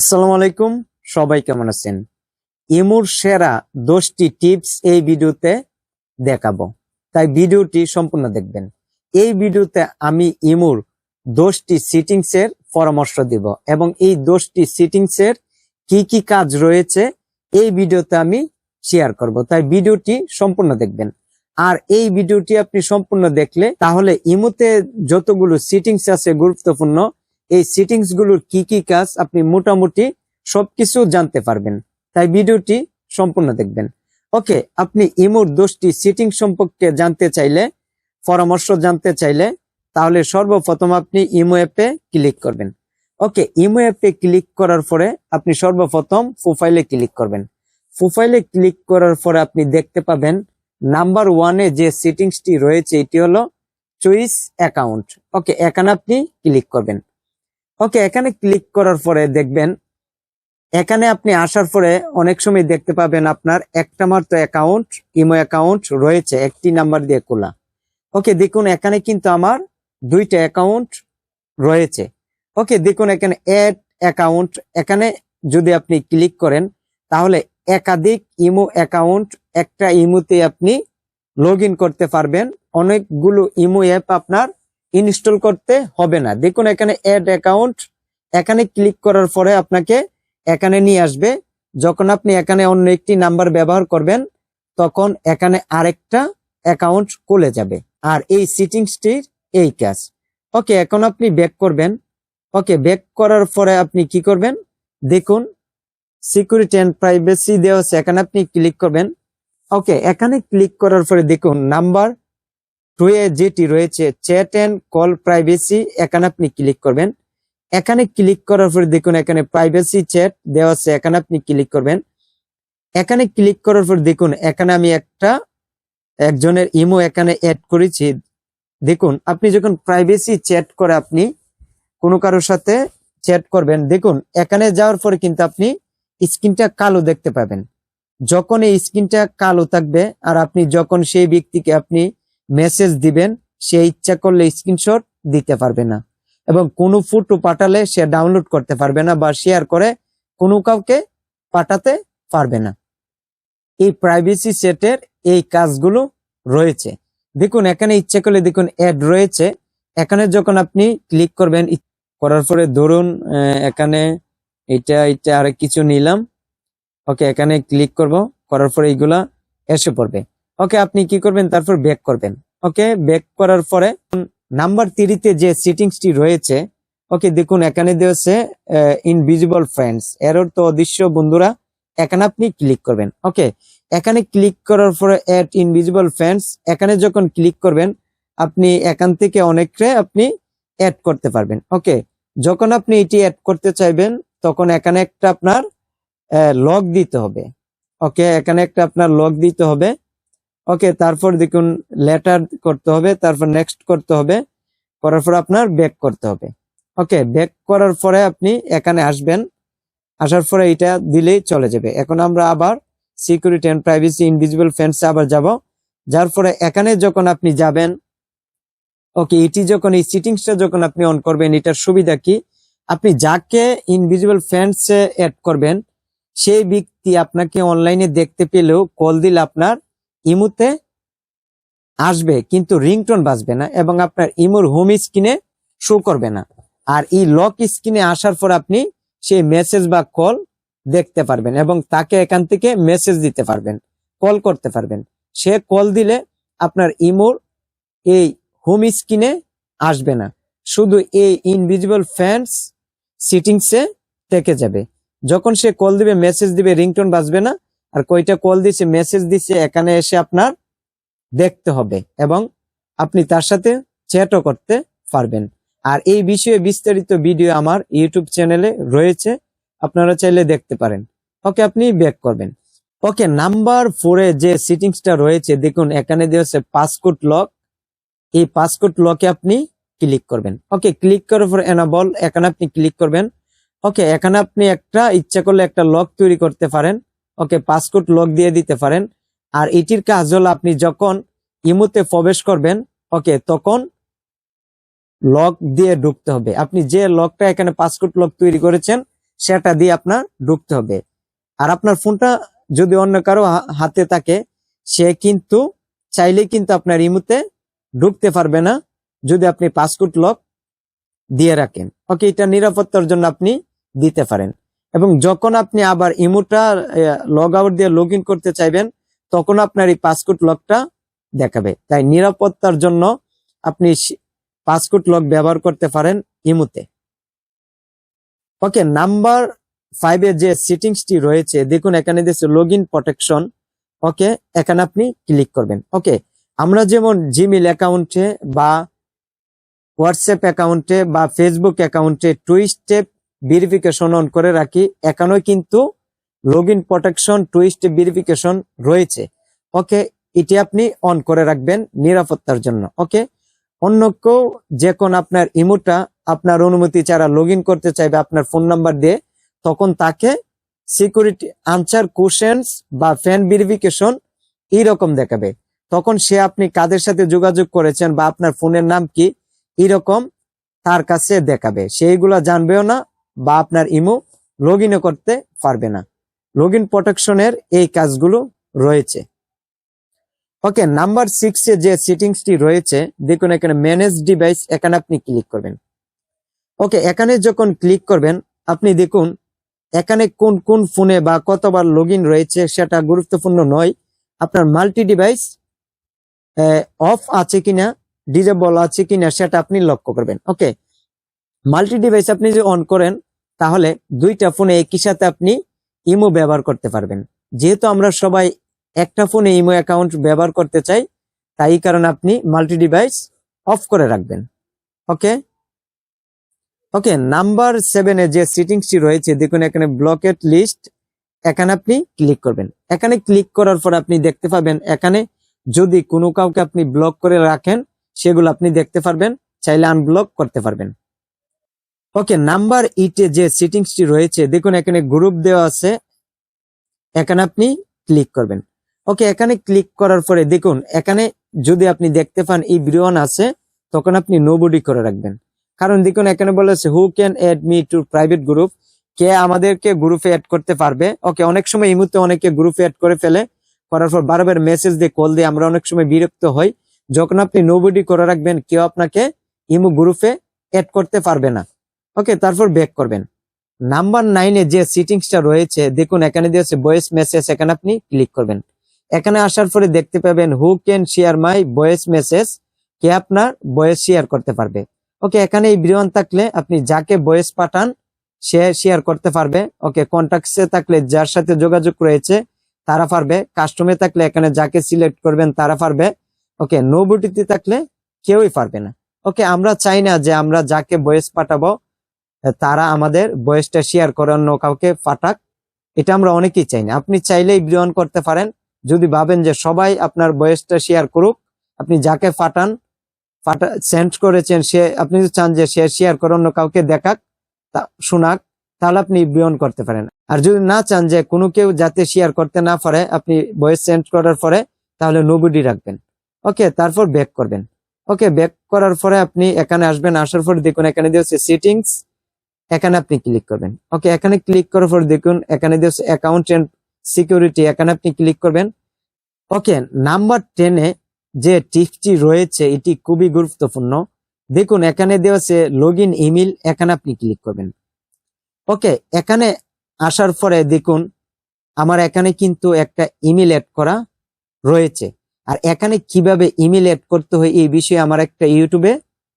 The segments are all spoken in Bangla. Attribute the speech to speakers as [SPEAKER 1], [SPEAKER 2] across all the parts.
[SPEAKER 1] আসসালামু আলাইকুম, সবাই কেমন আছেন? ইমুর সেরা দশটি টিপস এই ভিডিওতে দেখাবো। তাই ভিডিওটি সম্পূর্ণ দেখবেন। এই ভিডিওতে আমি ইমুর দশটি সিটিংস এর পরামর্শ দিব এবং এই দশটি সিটিংস এর কি কি কাজ রয়েছে এই ভিডিওতে আমি শেয়ার করব। তাই ভিডিওটি সম্পূর্ণ দেখবেন। আর এই ভিডিওটি আপনি সম্পূর্ণ দেখলে তাহলে ইমুতে যতগুলো সিটিংস আছে গুরুত্বপূর্ণ এই সিটিংসগুলোর কি কি কাজ আপনি মোটামুটি সবকিছু জানতে পারবেন। তাই ভিডিওটি সম্পূর্ণ দেখবেন। ওকে, আপনি ইমোর দোষটি সিটিং সম্পর্কে জানতে চাইলে, পরামর্শ জানতে চাইলে, তাহলে সর্বপ্রথম আপনি ইমো অ্যাপে ক্লিক করবেন। ওকে, ইমো অ্যাপে ক্লিক করার পরে আপনি সর্বপ্রথম প্রোফাইলে ক্লিক করবেন। প্রোফাইলে ক্লিক করার পরে আপনি দেখতে পাবেন, নাম্বার ওয়ানে যে সিটিংসটি রয়েছে, এটি হলো চুইস অ্যাকাউন্ট। ওকে, এখানে আপনি ক্লিক করবেন। ওকে এখানে ক্লিক করার পরে দেখবেন, এখানে আপনি আসার পরে অনেক সময় দেখতে পাবেন আপনার একটা মাত্র অ্যাকাউন্ট ইমো অ্যাকাউন্ট রয়েছে, একটি নাম্বার দিয়ে খোলা। ওকে দেখুন, এখানে কিন্তু আমার দুইটা অ্যাকাউন্ট রয়েছে। ওকে দেখুন, এখানে অ্যাড অ্যাকাউন্ট এখানে যদি আপনি ক্লিক করেন, তাহলে একাধিক ইমো অ্যাকাউন্ট একটা ইমোতে আপনি লগ করতে পারবেন। অনেকগুলো ইমো অ্যাপ আপনার ইনস্টল করতে হবে না। দেখুন, এখানে অ্যাড অ্যাকাউন্ট এখানে ক্লিক করার পরে আপনাকে এখানে নিয়ে আসবে। যখন আপনি এখানে অন্য একটি নাম্বার ব্যবহার করবেন, তখন এখানে আরেকটা অ্যাকাউন্ট খুলে যাবে। আর এই সিটিংসটির এই কাজ। ওকে এখন আপনি ব্যাক করবেন। ওকে ব্যাক করার পরে আপনি কি করবেন? দেখুন সিকিউরিটি অ্যান্ড প্রাইভেসি দেওয়া আছে। এখানে আপনি ক্লিক করবেন। ওকে এখানে ক্লিক করার পরে দেখুন নাম্বার টু এ যেটি রয়েছে, চ্যাট অ্যান্ড কল প্রাইভেসি, এখানে আপনি ক্লিক করবেন। এখানে ক্লিক করার পরে দেখুন, এখানে প্রাইভেসি চ্যাট দেওয়া আছে, এখানে আপনি ক্লিক করবেন। এখানে ক্লিক করার পর দেখুন, এখানে আমি একটা একজনের ইমো এখানে অ্যাড করেছি। দেখুন, আপনি যখন প্রাইভেসি চ্যাট করে আপনি কোনো কারোর সাথে চ্যাট করবেন, দেখুন, এখানে যাওয়ার পরে কিন্তু আপনি স্ক্রিনটা কালো দেখতে পাবেন। যখন এই স্ক্রিনটা কালো থাকবে, আর আপনি যখন সেই ব্যক্তিকে আপনি মেসেজ দিবেন, সে ইচ্ছা করলে স্ক্রিনশট দিতে পারবে না। এবং কোনো ফটো পাঠালে সে ডাউনলোড করতে পারবে না বা শেয়ার করে কোনো কাউকে পাঠাতে পারবে না। এই প্রাইভেসি সেটের এই কাজগুলো রয়েছে। দেখুন, এখানে ইচ্ছা করলে দেখুন অ্যাড রয়েছে। এখানে যখন আপনি ক্লিক করবেন করার পরে ধরুন এখানে এটা এটা আর কিছু নিলাম। ওকে এখানে ক্লিক করব। করার পরে এইগুলা এসে পড়বে। ওকে আপনি কি করবেন? তারপর ব্যাক করবেন। ওকে ব্যাক করার পরে নাম্বার থ্রিতে যে সিটিংসটি রয়েছে ওকে দেখুন, এখানে দিয়েছে ইনভিজিবল ফ্রেন্ডস এর তো অদৃশ্য বন্ধুরা। এখানে আপনি ক্লিক করবেন। ওকে এখানে ক্লিক করার পরে অ্যাড ইনভিজিবল ফ্রেন্ডস এখানে যখন ক্লিক করবেন, আপনি এখান থেকে অনেককে আপনি অ্যাড করতে পারবেন। ওকে যখন আপনি এটি অ্যাড করতে চাইবেন, তখন এখানে একটা আপনার লগ দিতে হবে। ওকে এখানে একটা আপনার লগ দিতে হবে। ওকে তারপর দেখুন লেটার করতে হবে, তারপর নেক্সট করতে হবে, করার পর আপনার ব্যাক করতে হবে। ওকে ব্যাক করার পরে আপনি এখানে আসবেন, আসার পরে এটা দিলেই চলে যাবে। এখন আমরা আবার সিকিউরিটি অ্যান্ড প্রাইভেসি ইনভিজিবল ফ্রেন্ডসে আবার যাব, যার পরে এখানে যখন আপনি যাবেন ওকে এটি যখন, এই সিটিংসটা যখন আপনি অন করবেন, এটার সুবিধা কি? আপনি যাকে ইনভিজিবল ফ্রেন্ডসে অ্যাড করবেন, সেই ব্যক্তি আপনাকে অনলাইনে দেখতে পেলেও কল দিলে আপনার ইমুতে আসবে, কিন্তু রিংটোন বাজবে না এবং আপনার ইমুর হোম স্ক্রিনে শো করবে না। আর এই লক স্ক্রিনে আসার পর আপনি সেই মেসেজ বা কল দেখতে পারবেন এবং তাকে এখান থেকে মেসেজ দিতে পারবেন কল করতে পারবেন। সে কল দিলে আপনার ইমোর এই হোম স্ক্রিনে আসবে না। শুধু এই ইনভিজিবল ফ্যান্স সিটিংসে থেকে যাবে। যখন সে কল দিবে মেসেজ দিবে, রিংটোন বাজবে না আর কয়টা কল দিছে মেসেজ দিছে, এখানে এসে আপনার দেখতে হবে এবং আপনি তার সাথে চ্যাটও করতে পারবেন। আর এই বিষয়ে বিস্তারিত ভিডিও আমার ইউটিউব চ্যানেলে রয়েছে, আপনারা চাইলে দেখতে পারেন। ওকে, আপনি ব্যাক করবেন। ওকে নাম্বার ফোরে যে সিটিংসটা রয়েছে, দেখুন, এখানে দিয়েছে পাসকোড লক এই পাসকোড লকে আপনি ক্লিক করবেন। ওকে ক্লিক করার পর এনাবল এখানে আপনি ক্লিক করবেন। ওকে, এখানে আপনি একটা, ইচ্ছা করলে একটা লক তৈরি করতে পারেন। ওকে পাসকোড লক দিয়ে দিতে পারেন। আর এটির কাজ হলো আপনি যখন ইমুতে প্রবেশ করবেন, ওকে, তখন লক দিয়ে ঢুকতে হবে। আপনি যে লকটা এখানে পাসকোড লক তৈরি করেছেন, সেটা দিয়ে আপনার ঢুকতে হবে। আর আপনার ফোনটা যদি অন্য কারও হাতে থাকে, সে কিন্তু চাইলে কিন্তু আপনার ইমুতে ঢুকতে পারবে না যদি আপনি পাসপোর্ট লক দিয়ে রাখেন। ওকে, এটা নিরাপত্তার জন্য আপনি দিতে পারেন। এবং যখন আপনি আবার ইমোটা লগ আউট দিয়ে লগ করতে চাইবেন, তখন আপনার এই পাসপোর্ট লকটা দেখাবে। তাই নিরাপত্তার জন্য আপনি পাসপোর্ট লক ব্যবহার করতে পারেন ইমুতে। ওকে নাম্বার ফাইভে যে সেটিংসটি রয়েছে, দেখুন এখানে দিয়েছে লগ ইন প্রোটেকশন ওকে এখানে আপনি ক্লিক করবেন। ওকে আমরা যেমন জিমেল অ্যাকাউন্টে বা হোয়াটসঅ্যাপ অ্যাকাউন্টে বা ফেসবুক অ্যাকাউন্টে টু স্টেপ ভেরিফিকেশন অন করে রাখি। এখানেও কিন্তু log in protection two step verification রয়েছে। ওকে এটি আপনি অন করে রাখবেন নিরাপত্তার জন্য। ওকে অন্য কেউ যে কোন আপনার ইমোটা, আপনার অনুমতি ছাড়া লগ করতে চাইবে আপনার ফোন নাম্বার দিয়ে, তখন তাকে সিকিউরিটি আনসার কোশ্চেন্স বা ফ্যান ভেরিফিকেশন এইরকম দেখাবে। তখন সে আপনি কাদের সাথে যোগাযোগ করেছেন বা আপনার ফোনের নাম কি এরকম তার কাছে দেখাবে। সেইগুলো জানবেও না বা আপনার ইমো লগ করতে পারবে না। লগ ইন প্রোটেকশনের এই কাজগুলো রয়েছে। ওকে নাম্বার সিক্সে যে সেটিংসটি রয়েছে, দেখুন এখানে ম্যানেজ ডিভাইস এখানে আপনি ক্লিক করবেন। ওকে এখানে যখন ক্লিক করবেন, আপনি দেখুন এখানে কোন কোন ফোনে বা কতবার লগ রয়েছে সেটা গুরুত্বপূর্ণ নয়। আপনার মাল্টি ডিভাইস অফ আছে কিনা ডিজেবল আছে কিনা সেটা আপনি লক্ষ্য করবেন। ওকে মাল্টি ডিভাইস আপনি যদি অন করেন তাহলে দুইটা ফোনে একই সাথে আপনি ইমো ব্যবহার করতে পারবেন। যেহেতু আমরা সবাই একটা ফোনে ইমো অ্যাকাউন্ট ব্যবহার করতে চাই, তাই কারণে আপনি মাল্টি ডিভাইস অফ করে রাখবেন। ওকে ওকে নাম্বার সেভেনে যে সিটিংসটি রয়েছে, দেখুন এখানে ব্লকেট লিস্ট এখানে আপনি ক্লিক করবেন। এখানে ক্লিক করার পর আপনি দেখতে পাবেন, এখানে যদি কোনো কাউকে আপনি ব্লক করে রাখেন, সেগুলো আপনি দেখতে পারবেন, চাইলে আনব্লক করতে পারবেন। ওকে নাম্বার ইটে যে সিটিংসটি রয়েছে, দেখুন এখানে গ্রুপ দেওয়া আছে। এখানে আপনি ক্লিক করবেন। ওকে এখানে ক্লিক করার পরে দেখুন, এখানে যদি আপনি দেখতে পান এই বিরোয়ান আছে, তখন আপনি নোবডি করে রাখবেন। কারণ দেখুন, এখানে বলেছে who can add me to private group কে আমাদেরকে গ্রুপে অ্যাড করতে পারবে? ওকে অনেক সময় এই মুহূর্তে অনেকে গ্রুপে অ্যাড করে ফেলে। করার পর বারবার মেসেজ দিয়ে কল দিয়ে আমরা অনেক সময় বিরক্ত হই। যখন আপনি নোবডি করে রাখবেন, কেউ আপনাকে ইমো গ্রুপে অ্যাড করতে পারবে না। ওকে তারপর ব্যাক করবেন। নাম্বার নাইনে যে সিটিংসটা রয়েছে, দেখুন, এখানে দিয়েছে ভয়েস মেসেজ এখানে আপনি ক্লিক করবেন। এখানে আসার পরে দেখতে পাবেন who can share my voice message কে আপনার ভয়েস শেয়ার করতে পারবে। ওকে এখানে এই বিরন থাকলে আপনি যাকে ভয়েস পাঠান, সে শেয়ার করতে পারবে। ওকে কন্ট্যাক্টসে থাকলে যার সাথে যোগাযোগ রয়েছে, তারা পারবে। কাস্টমে থাকলে এখানে যাকে সিলেক্ট করবেন, তারা পারবে। ওকে নো বুটিতে থাকলে কেউই পারবে না। ওকে আমরা চাই না যে আমরা যাকে ভয়েস পাঠাবো তারা আমাদের বয়সটা শেয়ার করে অন্য কাউকে পাঠাক। এটা আমরা অনেকেই চাই না। আপনি চাইলেই গ্রহণ করতে পারেন। যদি ভাবেন যে সবাই আপনার বয়সটা শেয়ার করুক, আপনি যাকে ফাটান ফাটা সেন্ড করেছেন, সে, আপনি যদি চান যে সে শেয়ার করে অন্য কাউকে দেখাক, তা, শোনাক, তাহলে আপনি গ্রহণ করতে পারেন। আর যদি না চান যে কোনো কেউ যাতে শেয়ার করতে না পারে, আপনি ভয়েস সেন্ড করার পরে, তাহলে নোবডি রাখবেন। ওকে, তারপর ব্যাক করবেন। ওকে ব্যাক করার পরে আপনি এখানে আসবেন, আসার পর দেখুন এখানে দিয়েছে সেটিংস এখানে আপনি ক্লিক করবেন। ওকে এখানে ক্লিক করার পর দেখুন, এখানে দিয়েছে অ্যাকাউন্ট এন্ড সিকিউরিটি এখানে আপনি ক্লিক করবেন। ওকে নাম্বার টেনে যে টিপসটি রয়েছে, এটি খুবই গুরুত্বপূর্ণ। দেখুন, এখানে দেওয়া আছে লগ ইন ইমেল এখানে আপনি ক্লিক করবেন। ওকে এখানে আসার পরে দেখুন, আমার এখানে কিন্তু একটা ইমেল অ্যাড করা রয়েছে। আর এখানে কীভাবে ইমেল অ্যাড করতে হয়, এই বিষয়ে আমার একটা ইউটিউবে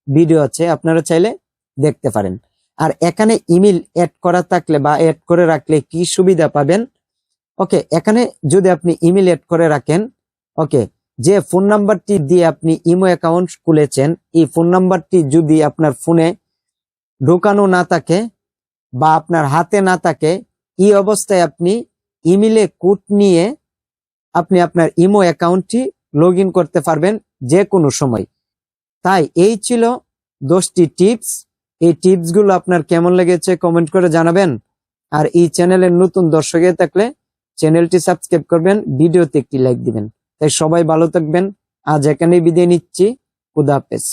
[SPEAKER 1] ভিডিও আছে, আপনারা চাইলে দেখতে পারেন। আর এখানে ইমেল অ্যাড করা থাকলে বা অ্যাড করে রাখলে কি সুবিধা পাবেন? ওকে এখানে যদি আপনি ইমেল অ্যাড করে রাখেন ওকে যে ফোন নাম্বারটি দিয়ে আপনি ইমো অ্যাকাউন্ট খুলেছেন, এই ফোন নাম্বারটি যদি আপনার ফোনে ঢোকানো না থাকে বা আপনার হাতে না থাকে, এই অবস্থায় আপনি ইমেলে কোড নিয়ে আপনি আপনার ইমো অ্যাকাউন্টটি লগ করতে পারবেন যে কোনো সময়। তাই এই ছিল দশটি টিপস এই টিপসগুলো আপনার কেমন লেগেছে কমেন্ট করে জানাবেন। আর এই চ্যানেলের নতুন দর্শকে থাকলে চ্যানেলটি সাবস্ক্রাইব করবেন, ভিডিওতে একটি লাইক দিবেন। তাই সবাই ভালো থাকবেন। আজ এখানেই বিদায় নিচ্ছি। খুদা হাফেজ।